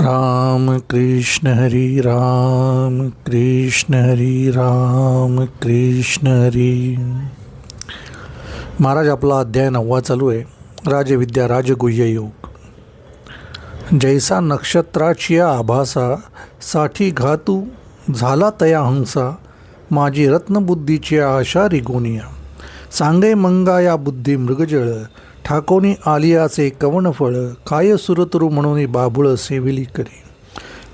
राम कृष्ण हरी राम कृष्ण हरी राम कृष्ण हरी. महाराज आपला अध्याय नववा चालू आहे. राजविद्या राजगुह्य योग. जैसा नक्षत्राची आभासा साठी घातू झाला तया हंसा माझी रत्नबुद्धीची आशा रिगोनिया. सांगे मंगा या बुद्धी मृगजळ ठाकोनी आलियाचे कवणफळ काय सुरतरू म्हणून बाभुळ सेविली करी.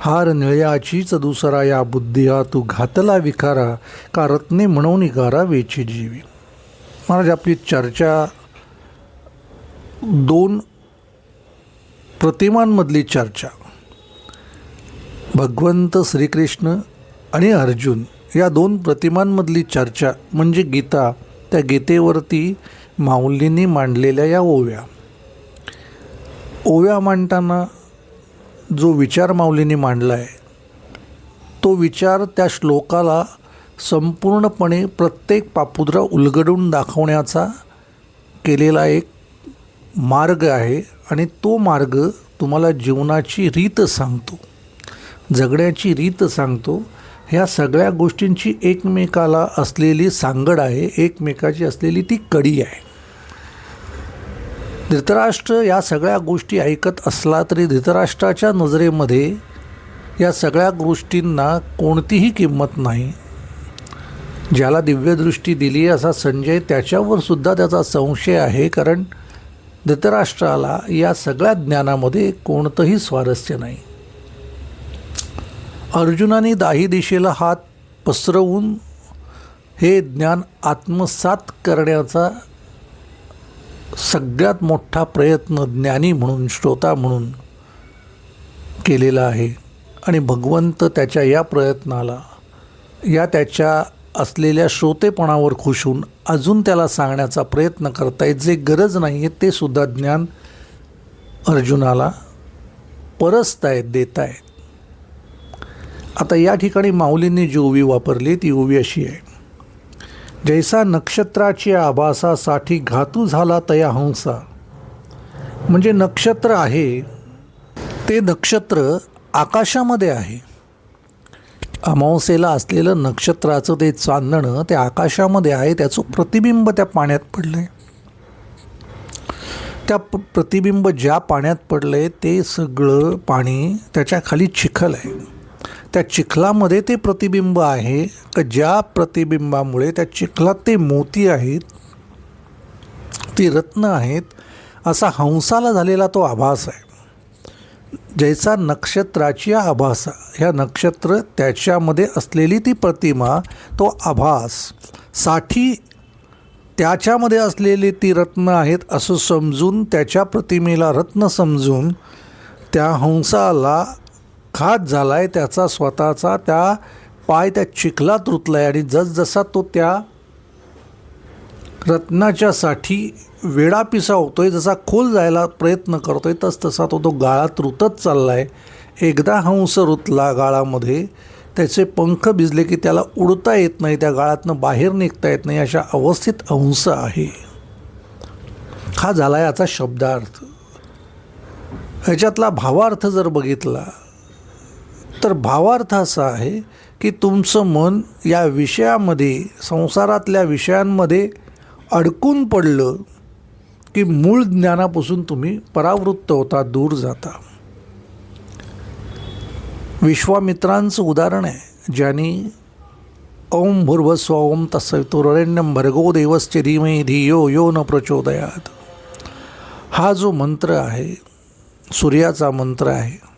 हार निळ्याचीच दुसरा या बुद्धिया तू घातला विकारा का रत्ने म्हणून गारावेची जीवी. महाराज आपली चर्चा दोन प्रतिमांमधली चर्चा. भगवंत श्रीकृष्ण आणि अर्जुन या दोन प्रतिमांमधली चर्चा म्हणजे गीता त्या गीतेवरती माऊलींनी मांडलेल्या या ओव्या. ओव्या मांडताना जो विचार माऊलींनी मांडला आहे तो विचार त्या श्लोकाला संपूर्णपणे प्रत्येक पापुद्रा उलगडून दाखवण्याचा केलेला एक मार्ग आहे आणि तो मार्ग तुम्हाला जीवनाची रीत सांगतो. जगण्याची रीत सांगतो. ह्या सगळ्या गोष्टींची एकमेकाला असलेली सांगड आहे एकमेकाची असलेली ती कडी आहे. धृतराष्ट्र या सगळ्या गोष्टी ऐकत असला तरी धृतराष्ट्राच्या नजरेमध्ये या सगळ्या गोष्टींना कोणतीही किंमत नाही. ज्याला दिव्यदृष्टी दिली असा संजय त्याच्यावर सुद्धा त्याचा संशय आहे कारण धृतराष्ट्राला या सगळ्या ज्ञानामध्ये कोणतंही स्वारस्य नाही. अर्जुनाने दाही दिशेला हात पसरवून हे ज्ञान आत्मसात करण्याचा सगळ्यात मोठा प्रयत्न ज्ञानी म्हणून श्रोता म्हणून केलेला आहे. आणि भगवंत त्याच्या या प्रयत्नाला या त्याच्या असलेल्या श्रोतेपणावर खुश होऊन अजून त्याला सांगण्याचा प्रयत्न करतायत. जे गरज नाही आहे ते सुद्धा ज्ञान अर्जुनाला परसतायत देत आहेत आता या ठिकाणी माऊलींनी जी ओवी वापरली ती ओवी अशी आहे. जैसा नक्षत्राची आभासासाठी घातू झाला तया हंसा. म्हणजे नक्षत्र आहे ते नक्षत्र आकाशामध्ये आहे. अमावस्येला असलेलं नक्षत्राचं ते चांदणं ते आकाशामध्ये आहे त्याचं प्रतिबिंब त्या पाण्यात पडलं आहे त्या प्रतिबिंब ज्या पाण्यात पडलं आहे ते सगळं पाणी त्याच्याखाली चिखल आहे त्या चिखलामध्ये ते प्रतिबिंब आहे का ज्या प्रतिबिंबामुळे त्या चिखलात ते मोती आहेत ती रत्न आहेत असा हंसाला झालेला तो आभास आहे. जैसा नक्षत्राची आभासा ह्या नक्षत्र त्याच्यामध्ये असलेली ती प्रतिमा तो आभाससाठी त्याच्यामध्ये असलेली ती रत्न आहेत असं समजून त्याच्या प्रतिमेला रत्न समजून त्या हंसाला खात झाला आहे त्याचा स्वतःचा त्या पाय त्या चिखलात रुतला आहे आणि जसजसा तो त्या रत्नाच्यासाठी वेडा पिसा होतो आहे जसा खोल जायला प्रयत्न करतो आहे तस तसा तो तो गाळात रुतत चालला आहे एकदा हंस रुतला गाळामध्ये त्याचे पंख भिजले की त्याला उडता येत नाही त्या गाळातनं बाहेर निघता येत नाही अशा अवस्थेत हंस आहे. हा झाला याचा शब्दार्थ. ह्याच्यातला भावार्थ जर बघितला तर भावार्थ असा आहे की तुमचं मन या विषयामध्ये संसारातल्या विषयांमध्ये अडकून पडलं की मूळ ज्ञानापासून तुम्ही परावृत्त होता दूर जाता. विश्वामित्रांचं उदाहरण आहे ज्यांनी ओम भूर्भस्व ओम तत्सवितुरण्यम भर्गो देवस्य धीमे धियो यो न प्रचोदयात. हा जो मंत्र आहे सूर्याचा मंत्र आहे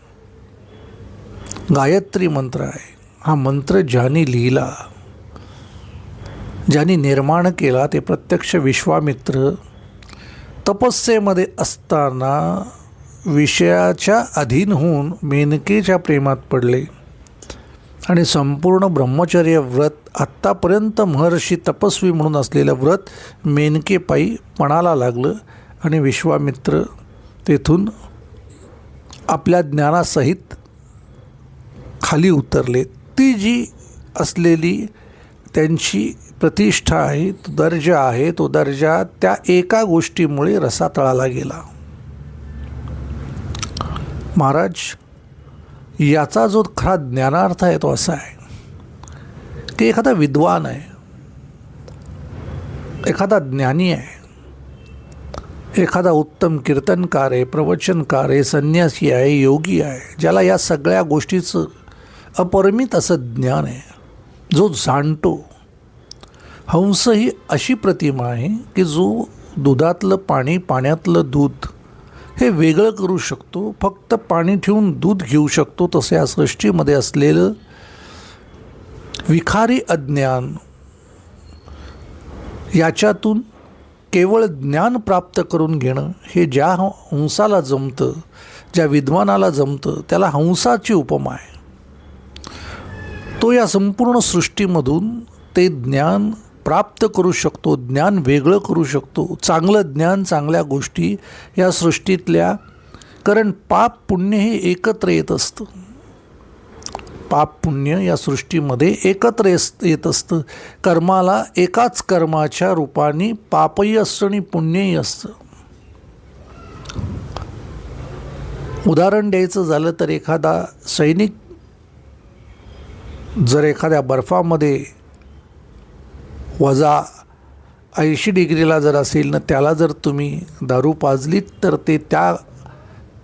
गायत्री मंत्र आहे. हा मंत्र ज्याने लिहिला ज्यांनी निर्माण केला ते प्रत्यक्ष विश्वामित्र तपस्येमध्ये असताना विषयाच्या अधीन होऊन मेनकेच्या प्रेमात पडले आणि संपूर्ण ब्रह्मचर्य व्रत आत्तापर्यंत महर्षी तपस्वी म्हणून असलेलं व्रत मेनकेपायी पणाला लागलं आणि विश्वामित्र तेथून आपल्या ज्ञानासहित खाली उतरले. ती जी असलेली त्यांची प्रतिष्ठा आहे तो दर्जा आहे तो दर्जा त्या एका गोष्टीमुळे रसातळाला गेला. महाराज याचा जो खरा ज्ञानार्थ आहे तो असा आहे की एखादा विद्वान आहे एखादा ज्ञानी आहे एखादा उत्तम कीर्तनकार आहे प्रवचनकार आहे संन्यासी आहे योगी आहे ज्याला या सगळ्या गोष्टीचं अपरिमित असं ज्ञान आहे. जो जाणतो. हंस ही अशी प्रतिमा आहे की जो दुधातलं पाणी पाण्यातलं दूध हे वेगळं करू शकतो फक्त पाणी ठेवून दूध घेऊ शकतो तसे या सृष्टीमध्ये असलेलं विखारी अज्ञान याच्यातून केवळ ज्ञान प्राप्त करून घेणं हे ज्या हंसाला जमतं ज्या विद्वानाला जमतं त्याला हंसाची उपमा आहे. तो या संपूर्ण सृष्टीमधून ते ज्ञान प्राप्त करू शकतो ज्ञान वेगळं करू शकतो. चांगलं ज्ञान चांगल्या गोष्टी या सृष्टीतल्या कारण पाप पुण्य हे एकत्र येत असतं. पाप पुण्य या सृष्टीमध्ये एकत्र येस येत असतं. कर्माला एकाच कर्माच्या रूपाने पापही असतं आणि पुण्यही असतं. उदाहरण द्यायचं झालं तर एखादा सैनिक जर एखाद्या बर्फामध्ये वजा ऐंशी डिग्रीला जर असेल ना त्याला जर तुम्ही दारू पाजलीत तर ते त्या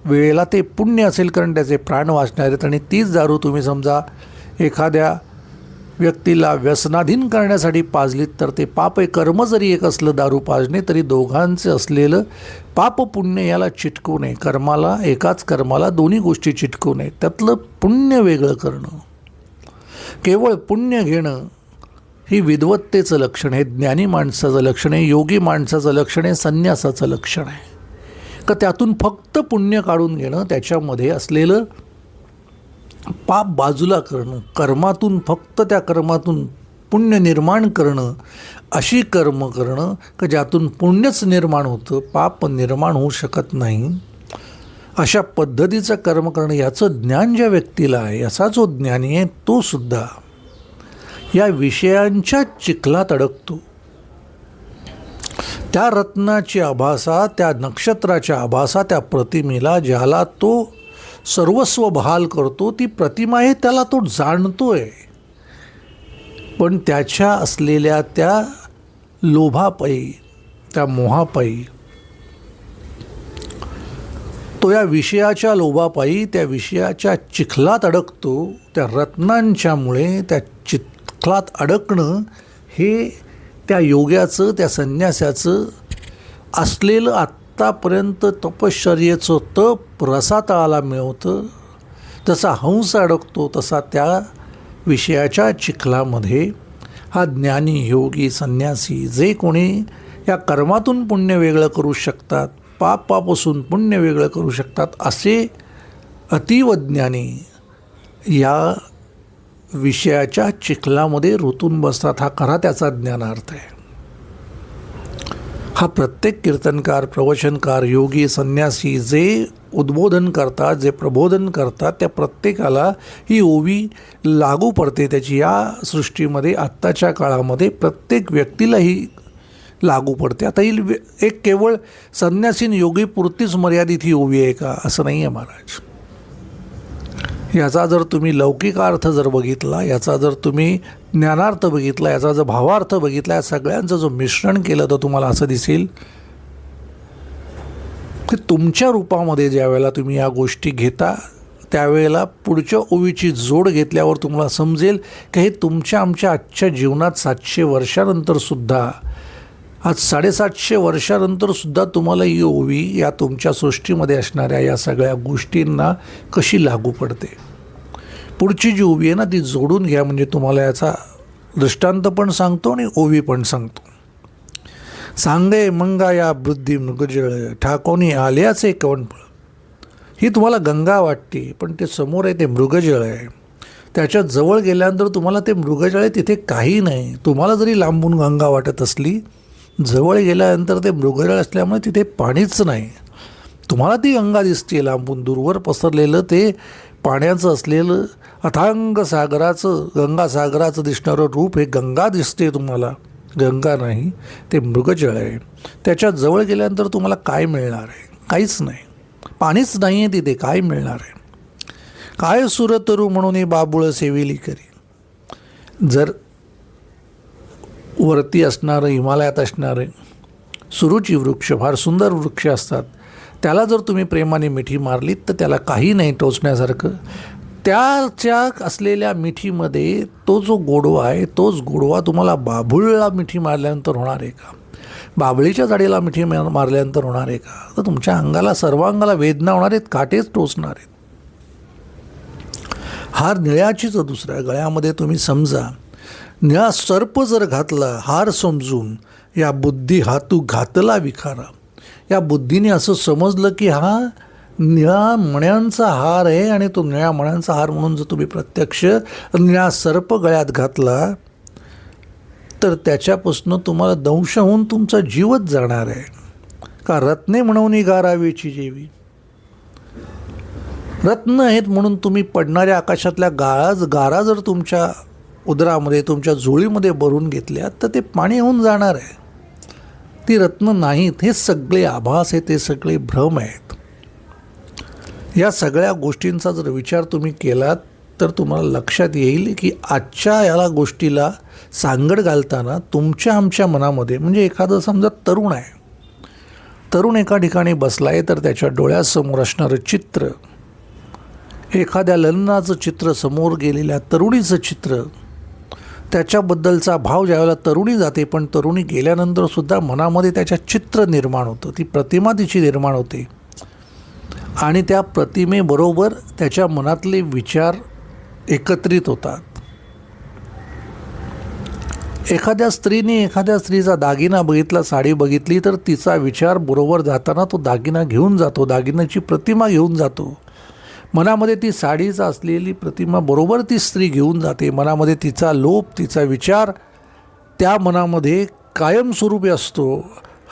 वेळेला ते पुण्य असेल कारण त्याचे प्राण वाचणार आहेत आणि तीच दारू तुम्ही समजा एखाद्या व्यक्तीला व्यसनाधीन करण्यासाठी पाजलीत तर ते पाप हे कर्म जरी एक असलं दारू पाजणे तरी दोघांचं असलेलं पाप पुण्य याला चिटकू नये. कर्माला एकाच कर्माला दोन्ही गोष्टी चिटकू नये. त्यातलं पुण्य वेगळं करणं. केवळ पुण्य घेणं ही विद्वत्तेचं लक्षण आहे ज्ञानी माणसाचं लक्षण आहे योगी माणसाचं लक्षण आहे संन्यासाचं लक्षण आहे. का त्यातून फक्त पुण्य काढून घेणं त्याच्यामध्ये असलेलं पाप बाजूला करणं कर्मातून फक्त त्या कर्मातून पुण्य निर्माण करणं अशी कर्म करणं का ज्यातून पुण्यच निर्माण होतं पाप निर्माण होऊ शकत नाही. अशा पद्धतीचं कर्म करणं याचं ज्ञान ज्या व्यक्तीला आहे असा जो ज्ञानी आहे तो सुद्धा या विषयांच्या चिखलात अडकतो. त्या रत्नाची आभासा त्या नक्षत्राच्या आभासा त्या प्रतिमेला ज्याला तो सर्वस्व बहाल करतो ती प्रतिमा आहे त्याला तो जाणतो आहे पण त्याच्या असलेल्या त्या लोभापायी त्या मोहापायी तो या विषयाच्या लोभापायी त्या विषयाच्या चिखलात अडकतो त्या रत्नांच्यामुळे त्या चिखलात अडकणं हे त्या योग्याचं त्या संन्यासाचं असलेलं आत्तापर्यंत तपश्चर्येचं तप रसातळाला मिळवतं. जसा हंस अडकतो तसा त्या विषयाच्या चिखलामध्ये हा ज्ञानी योगी संन्यासी जे कोणी या कर्मातून पुण्य वेगळं करू शकतात पापापासून पुण्य वेगळं करू शकतात असे अतिवज्ञानी या विषयाच्या चिखलामध्ये ऋतून बसतात. हा खरा त्याचा ज्ञानार्थ आहे. हा प्रत्येक कीर्तनकार प्रवचनकार योगी संन्यासी जे उद्बोधन करतात जे प्रबोधन करतात त्या प्रत्येकाला ही ओवी लागू पडते. त्याची या सृष्टीमध्ये आत्ताच्या काळामध्ये प्रत्येक व्यक्तीला ही लागू पडते. आता ही एक केवळ संन्यासीन योगी पुरतीच मर्यादित ही ओवी आहे का? असं नाही आहे महाराज. याचा जर तुम्ही लौकिक अर्थ जर बघितला याचा जर तुम्ही ज्ञानार्थ बघितला याचा जर भावार्थ बघितला या सगळ्यांचं जो मिश्रण केलं तर तुम्हाला असं दिसेल की तुमच्या रूपामध्ये ज्या वेळेला तुम्ही या गोष्टी घेता त्यावेळेला पुढच्या ओवीची जोड घेतल्यावर तुम्हाला समजेल की हे तुमच्या आमच्या आजच्या जीवनात सातशे वर्षानंतरसुद्धा आज साडेसातशे वर्षानंतरसुद्धा तुम्हाला ही ओवी या तुमच्या सृष्टीमध्ये असणाऱ्या या सगळ्या गोष्टींना कशी लागू पडते? पुढची जी ओवी आहे ना ती जोडून घ्या म्हणजे तुम्हाला याचा दृष्टांत पण सांगतो आणि ओवी पण सांगतो. सांगे मंगा या वृद्धी मृगजळ ठाकोनी आल्याचे कवणपळ ही तुम्हाला गंगा वाटते पण ते समोर आहे ते मृगजळ आहे. त्याच्याजवळ गेल्यानंतर तुम्हाला ते मृगजळ आहे तिथे काही नाही. तुम्हाला जरी लांबून गंगा वाटत असली जवळ गेल्यानंतर ते मृगजळ असल्यामुळे तिथे पाणीच नाही. तुम्हाला ती गंगा दिसते. लांबून दूरवर पसरलेलं ते पाण्याचं असलेलं अथांग सागराचं गंगासागराचं दिसणारं रूप हे गंगा दिसते तुम्हाला. गंगा नाही ते मृगजळ आहे. त्याच्याजवळ गेल्यानंतर तुम्हाला काय मिळणार आहे? काहीच नाही. पाणीच नाही आहे तिथे काय मिळणार आहे? काय सुरतरू म्हणून बाबुळ सेविली करी? जर वरती असणारं हिमालयात असणारे सुरुची वृक्ष फार सुंदर वृक्ष असतात. त्याला जर तुम्ही प्रेमाने मिठी मारलीत तर त्याला काही नाही टोचण्यासारखं. त्याच्या असलेल्या मिठीमध्ये तो जो गोडवा आहे तोच गोडवा तुम्हाला बाभुळला मिठी मारल्यानंतर होणार आहे का? बाभळीच्या झाडीला मिठी मारल्यानंतर होणार आहे का? तर तुमच्या अंगाला सर्वांगाला वेदना होणार आहेत काटेच टोचणार आहेत. हार निळ्याचीच दुसऱ्या गळ्यामध्ये तुम्ही समजा निळा सर्प जर घातला हार समजून या बुद्धी हा तू घातला विखारा. या बुद्धीने असं समजलं की हा निळा मण्यांचा हार आहे आणि तो निळ्या मण्यांचा हार म्हणून जर तुम्ही प्रत्यक्ष निळा सर्प गळ्यात घातला तर त्याच्यापासून तुम्हाला दंश होऊन तुमचा जीवच जाणार आहे. का रत्ने म्हणून गारावीची जेवी? रत्न आहेत म्हणून तुम्ही पडणाऱ्या आकाशातल्या गाळा गारा जर तुमच्या उदरामध्ये तुमच्या झोळीमध्ये भरून घेतल्या तर ते पाणी होऊन जाणार आहे. ती रत्न नाहीत हे सगळे आभास आहेत ते सगळे भ्रम आहेत. या सगळ्या गोष्टींचा जर विचार तुम्ही केलात तर तुम्हाला लक्षात येईल की आजच्या याला गोष्टीला सांगड घालताना तुमच्या आमच्या मनामध्ये म्हणजे एखादं समजा तरुण आहे. तरुण एका ठिकाणी बसला आहे तर त्याच्या डोळ्यासमोर असणारं चित्र एखाद्या लग्नाचं चित्र समोर गेलेल्या तरुणीचं चित्र त्याच्याबद्दलचा भाव ज्यावेळेला तरुणी जाते पण तरुणी गेल्यानंतर सुद्धा मनामध्ये त्याच्या चित्र निर्माण होतं. ती प्रतिमा तिची निर्माण होते. आणि त्या प्रतिमेबरोबर त्याच्या मनातले विचार एकत्रित होतात. एखाद्या स्त्रीने एखाद्या स्त्रीचा दागिना बघितला साडी बघितली तर तिचा विचार बरोबर जाताना तो दागिना घेऊन जातो दागिन्याची प्रतिमा घेऊन जातो. मनामध्ये ती साडीचा असलेली प्रतिमा बरोबर ती स्त्री घेऊन जाते. मनामध्ये तिचा लोप तिचा विचार त्या मनामध्ये कायमस्वरूपी असतो.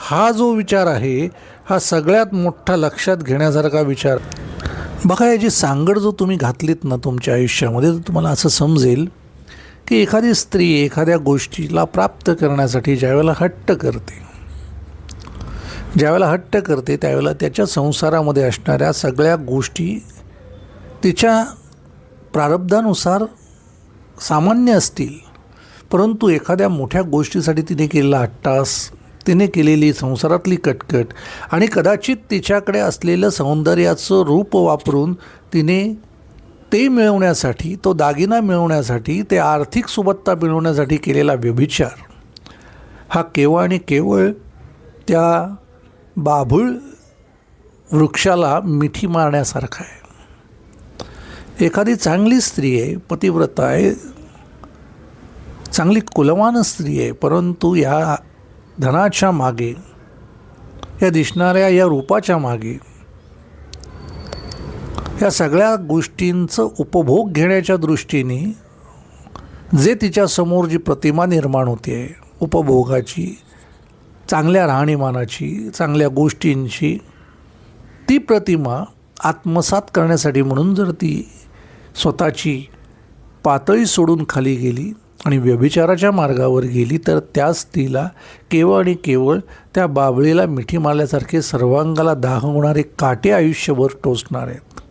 हा जो विचार आहे हा सगळ्यात मोठा लक्षात घेण्यासारखा विचार. बघा याची सांगड जो तुम्ही घातलीत ना तुमच्या आयुष्यामध्ये तर तुम्हाला असं समजेल की एखादी स्त्री एखाद्या गोष्टीला प्राप्त करण्यासाठी ज्यावेळेला हट्ट करते ज्यावेळेला हट्ट करते त्यावेळेला त्याच्या संसारामध्ये असणाऱ्या सगळ्या गोष्टी तिच्या प्रारब्धानुसार सामान्य असतील परंतु एखाद्या मोठ्या गोष्टीसाठी तिने केलेला अट्टास तिने केलेली संसारातली कटकट आणि कदाचित तिच्याकडे असलेलं सौंदर्याचं रूप वापरून तिने ते मिळवण्यासाठी तो दागिना मिळवण्यासाठी ते आर्थिक सुबत्ता मिळवण्यासाठी केलेला व्यभिचार. हा केवळ आणि केवळ त्या बाभूळ वृक्षाला मिठी मारण्यासारखा आहे. एखादी चांगली स्त्री आहे पतिव्रता आहे चांगली कुलवान स्त्री आहे परंतु या धनाच्या मागे या दिसणाऱ्या या रूपाच्या मागे या सगळ्या गोष्टींचं उपभोग घेण्याच्या दृष्टीने जे तिच्यासमोर जी प्रतिमा निर्माण होते उपभोगाची चांगल्या राहणीमानाची चांगल्या गोष्टींची ती प्रतिमा आत्मसात करण्यासाठी म्हणून जर ती स्वतःची पातळी सोडून खाली गेली आणि व्यभिचाराच्या मार्गावर गेली तर त्या स्त्रीला केवळ आणि केवळ त्या बाबळीला मिठी मारल्यासारखे सर्वांगाला दाहवणारे काटे आयुष्यभर टोचणार आहेत.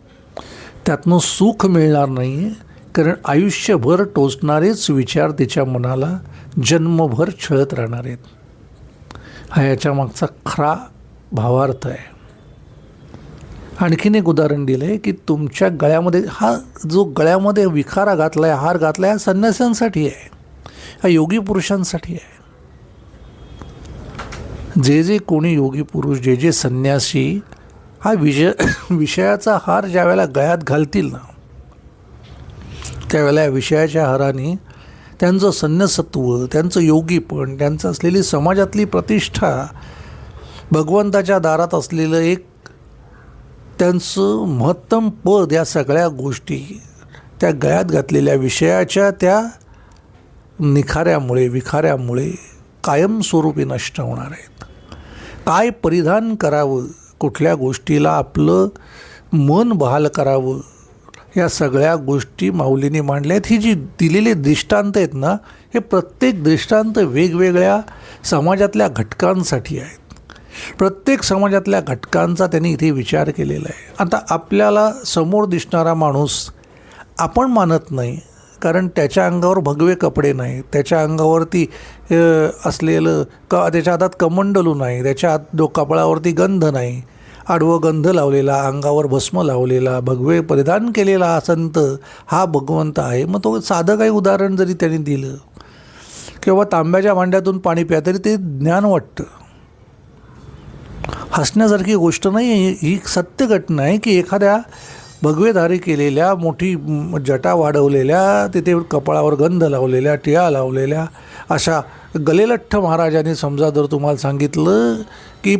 त्यातनं सुख मिळणार नाही आहे कारण आयुष्यभर टोचणारेच विचार तिच्या मनाला जन्मभर छळत राहणार आहेत. हा याच्या मागचा खरा भावार्थ आहे. आणखीन एक उदाहरण दिलं आहे की तुमच्या गळ्यामध्ये हा जो गळ्यामध्ये विखारा घातला आहे हार घातला आहे हा संन्यासांसाठी आहे. हा योगी पुरुषांसाठी आहे. जे जे कोणी योगी पुरुष जे जे संन्यासी हा विजय विषयाचा हार ज्या वेळेला गळ्यात घालतील ना त्यावेळेला या विषयाच्या हाराने त्यांचं संन्यासत्व त्यांचं योगीपण त्यांचं असलेली समाजातली प्रतिष्ठा भगवंताच्या दारात असलेलं एक त्यांचं महत्तम पद या सगळ्या गोष्टी त्या गळ्यात घातलेल्या विषयाच्या त्या निखाऱ्यामुळे विखाऱ्यामुळे कायमस्वरूपी नष्ट होणार आहेत. काय परिधान करावं कुठल्या गोष्टीला आपलं मन बहाल करावं या सगळ्या गोष्टी माऊलीने मांडल्या आहेत. ही जी दिलेली दृष्टांत आहेत ना हे प्रत्येक दृष्टांत वेगवेगळ्या समाजातल्या घटकांसाठी आहेत. प्रत्येक समाजातल्या घटकांचा त्यांनी इथे विचार केलेला आहे. आता आपल्याला समोर दिसणारा माणूस आपण मानत नाही कारण त्याच्या अंगावर भगवे कपडे नाही त्याच्या अंगावरती असलेलं क त्याच्या हातात कमंडलू नाही त्याच्या हात डो कपाळावरती गंध नाही. आडवं गंध लावलेला अंगावर भस्म लावलेला भगवे परिधान केलेला संत हा भगवंत आहे. मग तो साधं काही उदाहरण जरी त्यांनी दिलं किंवा तांब्याच्या भांड्यातून पाणी प्या तरी ते ज्ञान वाटतं हसण्यासारखी गोष्ट नाही आहे ही सत्य घटना आहे की एखाद्या भगवेधारी केलेल्या मोठी जटा वाढवलेल्या तिथे कपाळावर गंध लावलेल्या टिळा लावलेल्या अशा गलेलठ्ठ महाराजांनी समजा जर तुम्हाला सांगितलं की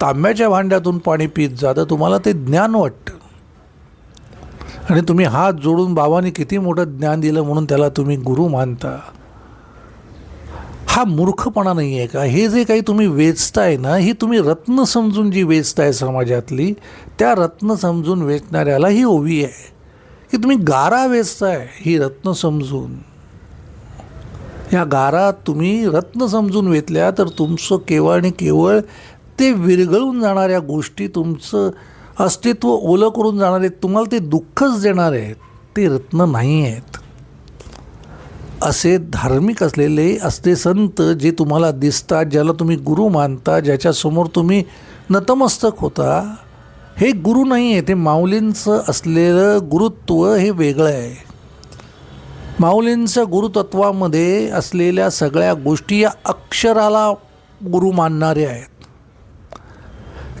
तांब्याच्या भांड्यातून पाणी पीत जा तर तुम्हाला ते ज्ञान वाटतं. आणि तुम्ही हात जोडून बाबांनी किती मोठं ज्ञान दिलं म्हणून त्याला तुम्ही गुरु मानता. हा मूर्खपणा नाही आहे का? हे जे काही तुम्ही वेचताय ना ही तुम्ही रत्न समजून जी वेचताय समाजातली त्या रत्न समजून वेचणाऱ्याला ही ओवी आहे. की तुम्ही गारा वेचताय ही रत्न समजून. या गारा तुम्ही रत्न समजून वेचल्या तर तुमचं केवळ आणि केवळ ते विरघळून जाणाऱ्या गोष्टी तुमचं अस्तित्व ओलं करून जाणारे तुम्हाला ते दुःखच देणार आहेत. ते रत्न नाही आहेत. असे धार्मिक असलेले असते संत जे तुम्हाला दिसतात ज्याला तुम्ही गुरु मानता ज्याच्यासमोर तुम्ही नतमस्तक होता हे गुरु नाही आहे ते माऊलींचं असलेलं गुरुत्व हे वेगळं आहे. माऊलींचं गुरुतत्वामध्ये असलेल्या सगळ्या गोष्टी या अक्षराला गुरु मानणारे आहेत.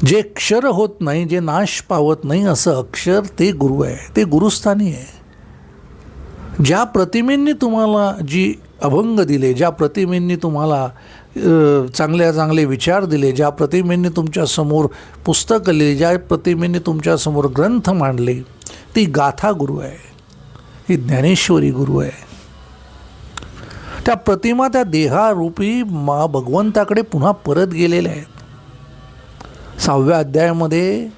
जे क्षर होत नाही जे नाश पावत नाही असं अक्षर ते गुरु आहे. ते गुरुस्थानी आहे. ज्या प्रतिमेंनी तुम्हाला जी अभंग दिले ज्या प्रतिमेंनी तुम्हाला चांगल्या चांगले विचार दिले ज्या प्रतिमेंनी तुमच्यासमोर पुस्तकं लिहिली ज्या प्रतिमेंनी तुमच्यासमोर ग्रंथ मांडले ती गाथा गुरु आहे. ही ज्ञानेश्वरी गुरु आहे. त्या प्रतिमा त्या देहारूपी मा भगवंताकडे पुन्हा परत गेलेल्या आहेत. सहाव्या अध्यायामध्ये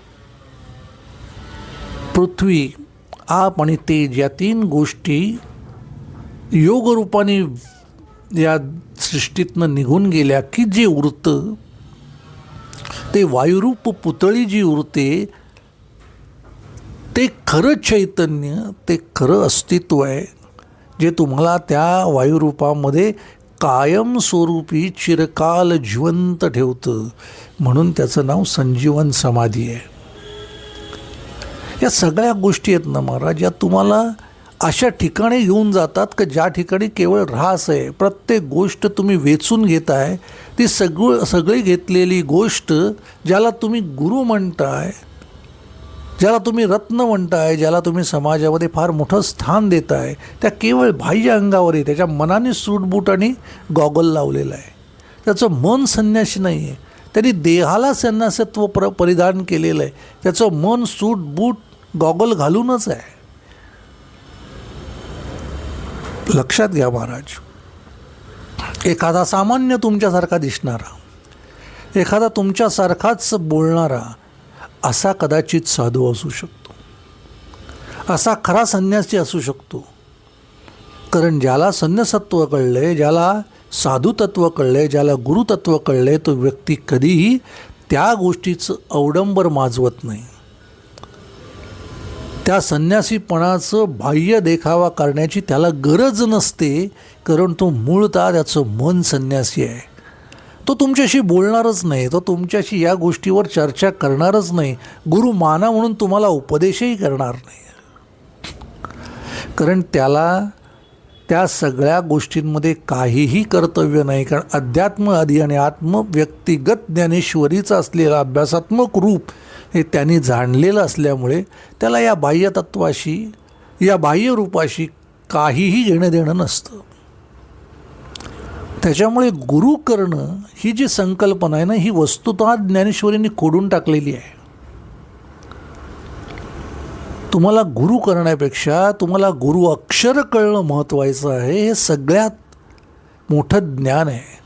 पृथ्वी आप आणि तेज या तीन गोष्टी योगरूपाने या सृष्टीतनं निघून गेल्या की जे उरतं ते वायुरूप पुतळी जी उरते ते खरं चैतन्य ते खरं अस्तित्व आहे जे तुम्हाला त्या वायुरूपामध्ये कायमस्वरूपी चिरकाल जिवंत ठेवतं. म्हणून त्याचं नाव संजीवन समाधी आहे. या सगळ्या गोष्टी आहेत ना महाराज या तुम्हाला अशा ठिकाणी घेऊन जातात की ज्या ठिकाणी केवळ ऱ्हास आहे? प्रत्येक गोष्ट तुम्ही वेचून घेताय ती सगळं सगळी घेतलेली गोष्ट ज्याला तुम्ही गुरु म्हणताय ज्याला तुम्ही रत्न म्हणताय ज्याला तुम्ही समाजामध्ये फार मोठं स्थान देताय त्या केवळ बाह्य अंगावर आहे त्याच्या मनाने सूटबूट आणि गॉगल लावलेला आहे. त्याचं मन संन्यासी नाही आहे त्यांनी देहाला संन्यासत्व प्र परिधान केलेलं आहे. त्याचं मन सूट बूट गॉगल घालूनच आहे. लक्षात घ्या महाराज एखादा सामान्य तुमच्यासारखा दिसणारा एखादा तुमच्यासारखाच बोलणारा असा कदाचित साधू असू शकतो. असा खरा संन्यासी असू शकतो. कारण ज्याला संन्यासत्व कळले ज्याला साधुतत्व कळले ज्याला गुरुतत्व कळले तो व्यक्ती कधीही त्या गोष्टीचं अवडंबर माजवत नाही. त्या संन्यासीपणाचं बाह्य देखावा करण्याची त्याला गरज नसते कारण तो मूळतः त्याचं मन संन्यासी आहे. तो तुमच्याशी बोलणारच नाही तो तुमच्याशी या गोष्टीवर चर्चा करणारच नाही. गुरु माना म्हणून तुम्हाला उपदेशही करणार नाही. कारण त्याला त्या सगळ्या गोष्टींमध्ये काहीही कर्तव्य नाही कारण अध्यात्म आधी आणि आत्म व्यक्तिगत ज्ञानेश्वरीचं असलेलं अभ्यासात्मक रूप हे त्यांनी जाणलेलं असल्यामुळे त्याला या बाह्यतत्वाशी या बाह्यरूपाशी काहीही घेणं देणं नसतं. त्याच्यामुळे गुरु करणं ही जी संकल्पना आहे ना ही वस्तुतः ज्ञानेश्वरींनी खोडून टाकलेली आहे. तुम्हाला गुरु करण्यापेक्षा तुम्हाला गुरु अक्षर कळणं महत्त्वाचं आहे हे सगळ्यात मोठं ज्ञान आहे.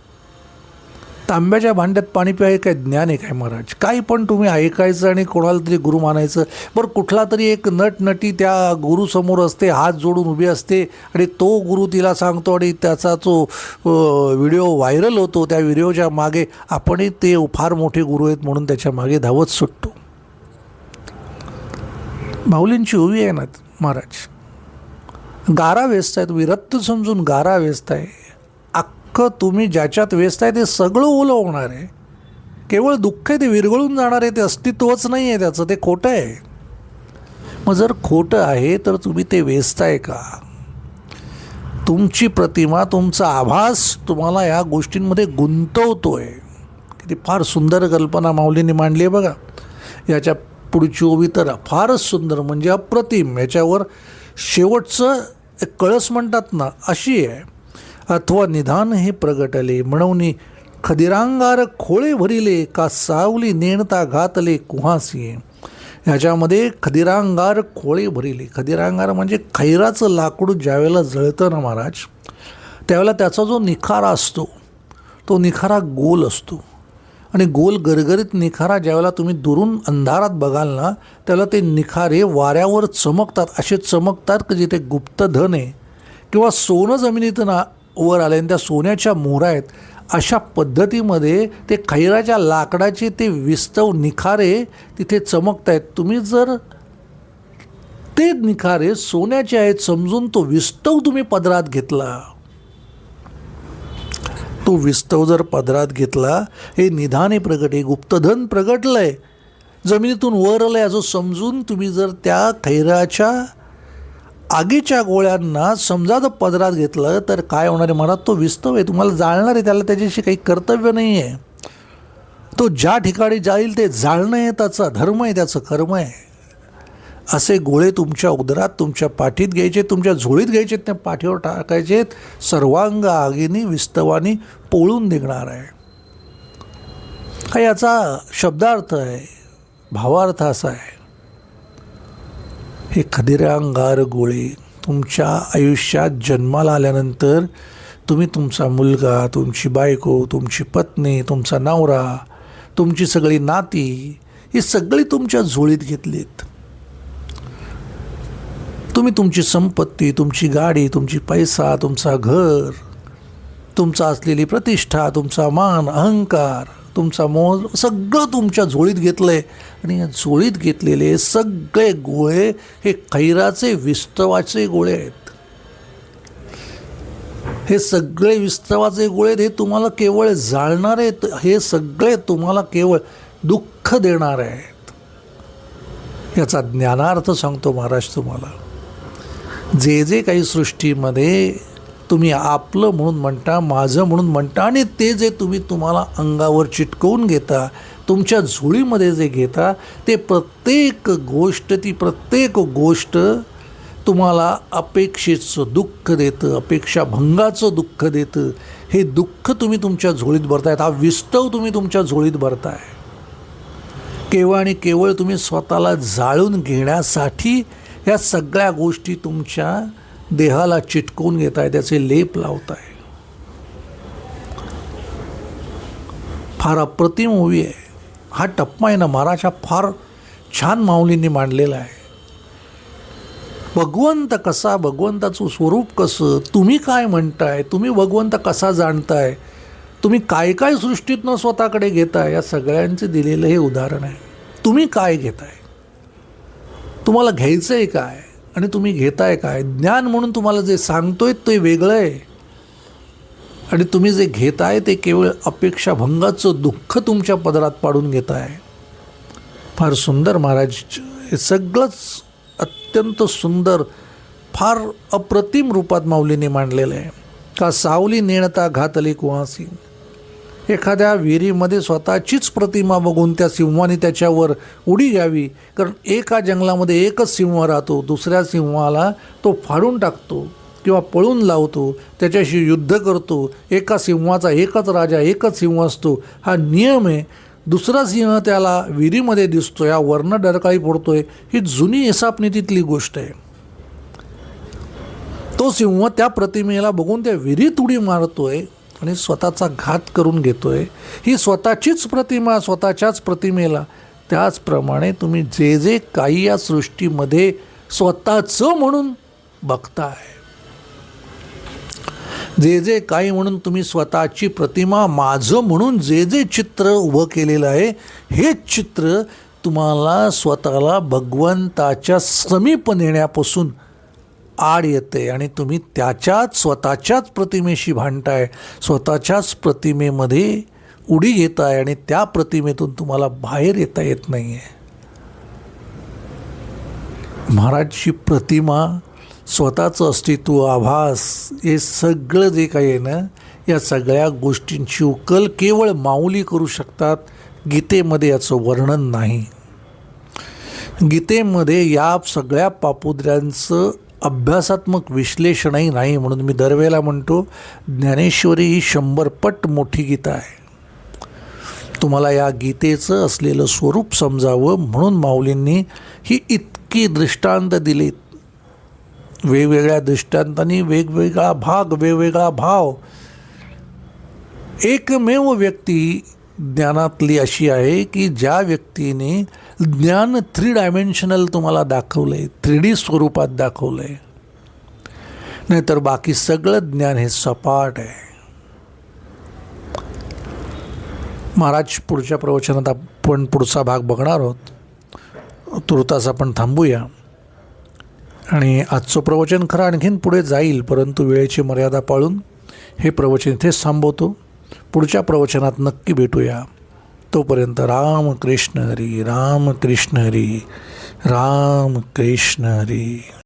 तांब्याच्या भांड्यात पाणी प्याय काय ज्ञान आहे काय महाराज? काही पण तुम्ही ऐकायचं आणि कोणाला तरी गुरु मानायचं. बरं कुठला तरी एक नटनटी त्या गुरुसमोर असते हात जोडून उभी असते आणि तो गुरु तिला सांगतो आणि त्याचा जो व्हिडिओ व्हायरल होतो. त्या व्हिडिओच्या मागे आपणही ते फार मोठे गुरु आहेत म्हणून त्याच्यामागे धावत सुटतो. माऊलींची उभी आहे ना महाराज? गारा वेचताय तुम्ही रक्त समजून गारा वेचताय दुःख तुम्ही ज्याच्यात वेचताय ते सगळं ओलं होणार आहे. केवळ दुःख आहे ते विरघळून जाणार आहे ते अस्तित्वच नाही आहे त्याचं ते खोटं आहे. मग जर खोटं आहे तर तुम्ही ते वेचताय का? तुमची प्रतिमा तुमचा आभास तुम्हाला या गोष्टींमध्ये गुंतवतो आहे किती फार सुंदर कल्पना माऊलीने मांडली आहे बघा. याच्या पुढची ओबी तर फारच सुंदर म्हणजे अप्रतिम. याच्यावर शेवटचं एक कळस म्हणतात ना अशी आहे. अथवा निधान हे प्रगटले. म्हणून खदिरांगार खोळे भरिले का सावली नेणता घातले कुहासिये. ह्याच्यामध्ये खदिरांगार खोळे भरिले. खदिरांगार म्हणजे खैराचं लाकूड ज्यावेळेला जळतं ना महाराज त्यावेळेला त्याचा जो निखारा असतो तो निखारा गोल असतो. आणि गोल गरगरीत निखारा ज्यावेळेला तुम्ही दुरून अंधारात बघाल ना त्याला ते निखारे वाऱ्यावर चमकतात. असे चमकतात की जिथे गुप्त धन आहे किंवा सोनं जमिनीत ना वर आले आणि त्या सोन्याच्या मोहरा आहेत अशा पद्धतीमध्ये ते खैराच्या लाकडाचे ते विस्तव निखारे तिथे चमकत आहेत तुम्ही जर ते निखारे सोन्याचे आहेत समजून तो विस्तव तुम्ही पदरात घेतला. तो विस्तव जर पदरात घेतला हे निधाने प्रगट आहे गुप्तधन प्रगटलं आहे जमिनीतून वर आलंय असं समजून तुम्ही जर त्या खैराच्या आगीच्या गोळ्यांना समजा जर पदरात घेतलं तर काय होणार आहे मनात? तो विस्तव आहे. तुम्हाला जाळणार आहे त्याला. त्याच्याशी काही कर्तव्य नाही आहे तो ज्या ठिकाणी जाईल ते जाळणं आहे त्याचा. धर्म आहे त्याचं. कर्म आहे. असे गोळे तुमच्या उदरात तुमच्या पाठीत घ्यायचे तुमच्या झोळीत घ्यायचे त्या पाठीवर टाकायचे सर्वांग आगीनी विस्तवानी पोळून निघणार आहे. हा याचा शब्दार्थ आहे. भावार्थ असा आहे. हे खदिरांगार गोळे तुमच्या आयुष्यात जन्माला आल्यानंतर तुम्ही तुमचा मुलगा तुमची बायको तुमची पत्नी तुमचा नवरा तुमची सगळी नाती ही सगळी तुमच्या झोळीत घेतलीत. तुम्ही तुमची संपत्ती तुमची गाडी तुमची पैसा तुमचा घर तुमचा असलेली प्रतिष्ठा तुमचा मान अहंकार तुमचा मोह सगळं तुमच्या झोळीत घेतलं आहे आणि या झोळीत घेतलेले सगळे गोळे हे खैराचे विस्तवाचे गोळे आहेत. हे सगळे विस्तवाचे गोळे आहेत, हे तुम्हाला केवळ जाळणारे हे सगळे तुम्हाला केवळ दुःख देणारे आहेत. याचा ज्ञानार्थ सांगतो महाराज तुम्हाला. जे जे काही सृष्टीमध्ये तुम्ही आपलं म्हणून म्हणता माझं म्हणून म्हणता आणि ते जे तुम्ही तुम्हाला अंगावर चिटकवून घेता तुमच्या झोळीमध्ये जे घेता ते प्रत्येक गोष्ट ती प्रत्येक गोष्ट तुम्हाला अपेक्षेचं दुःख देतं अपेक्षाभंगाचं दुःख देतं. हे दुःख तुम्ही तुमच्या झोळीत भरतायत हा विस्तव तुम्ही तुमच्या झोळीत भरताय. केवळ आणि केवळ तुम्ही स्वतःला जाळून घेण्यासाठी ह्या सगळ्या गोष्टी तुमच्या देहाला चिटकवून घेत आहे त्याचे लेप लावत आहे फार अप्रतिम मूवी आहे. हा टप्पा आहे ना महाराजा फार छान माऊलींनी मांडलेला आहे. भगवंत कसा भगवंताचं स्वरूप कसं तुम्ही काय म्हणताय तुम्ही भगवंत कसा जाणताय तुम्ही काय काय सृष्टीतनं स्वतःकडे घेताय या सगळ्यांचे दिलेलं हे उदाहरण आहे. तुम्ही काय घेताय? तुम्हाला घ्यायचं आहे काय? आणि तुम्ही घेताय काय? ज्ञान म्हणून तुम्हाला जे सांगतोय ते वेगळं आहे. आणि तुम्ही जे घेताय ते केवळ अपेक्षाभंगाचं दुःख तुमच्या पदरात पाडून घेताय. फार सुंदर महाराज हे सगळंच अत्यंत सुंदर फार अप्रतिम रूपात माऊलीने मांडलेलं आहे. का सावली नेणता घातली कुहासी एखाद्या विहिरीमध्ये स्वतःचीच प्रतिमा बघून त्या सिंहाने त्याच्यावर उडी घ्यावी. कारण एका जंगलामध्ये एकच सिंह राहतो दुसऱ्या सिंहाला तो फाडून टाकतो किंवा पळून लावतो त्याच्याशी युद्ध करतो. एका सिंहाचा एकच राजा एकच सिंह असतो हा नियम आहे. दुसरा सिंह त्याला विहिरीमध्ये दिसतो या वर्ण डरकाळी पडतोय. ही जुनी हिसापनीतीतली गोष्ट आहे. तो सिंह त्या प्रतिमेला बघून त्या विहिरीत उडी मारतोय. आणि स्वतःचा घात करून घेतो आहे ही स्वतःचीच प्रतिमा स्वतःच्याच प्रतिमेला. त्याचप्रमाणे तुम्ही जे जे काही या सृष्टीमध्ये स्वतःचं म्हणून बघताय. जे जे काही म्हणून तुम्ही स्वतःची प्रतिमा माझं म्हणून जे जे चित्र उभं केलेलं आहे हेच चित्र तुम्हाला स्वतःला भगवंताच्या समीप नेण्यापासून आड येते आणि तुम्ही त्याच्याच स्वतःच्याच प्रतिमेशी भांडताय स्वतःच्याच प्रतिमेमध्ये उडी घेताय आणि त्या प्रतिमेतून तुम्हाला बाहेर येता येत नाही आहे महाराजची प्रतिमा स्वतःचं अस्तित्व आभास हे सगळं जे काही आहे ना या सगळ्या गोष्टींची उकल केवळ माऊली करू शकतात गीतेमध्ये याचं वर्णन नाही. गीतेमध्ये या सगळ्या पापुद्र्यांचं अभ्यासात्मक विश्लेषणही नाही म्हणून मी दरवेळेला म्हणतो ज्ञानेश्वरी ही शंभर पट मोठी गीता आहे. तुम्हाला या गीतेचं असलेलं स्वरूप समजावं म्हणून माऊलींनी ही इतकी दृष्टांत दिलीत. वेगवेगळ्या दृष्टांतांनी वेगवेगळा भाग वेगवेगळा भाव. एकमेव व्यक्ती ज्ञानातली अशी आहे की ज्या व्यक्तीने ज्ञान थ्री डायमेन्शनल तुम्हाला दाखवलं आहे थ्री डी स्वरूपात दाखवलं आहे नाहीतर बाकी सगळं ज्ञान हे सपाट आहे. महाराज पुढच्या प्रवचनात आपण पुढचा भाग बघणार आहोत. तुर्तास आपण थांबूया. आणि आजचं प्रवचन खरं आणखीन पुढे जाईल परंतु वेळेची मर्यादा पाळून हे प्रवचन इथेच थांबवतो. पुढच्या प्रवचनात नक्की भेटूया. तोपर्यंत राम कृष्ण हरी राम कृष्ण हरी राम कृष्ण हरी.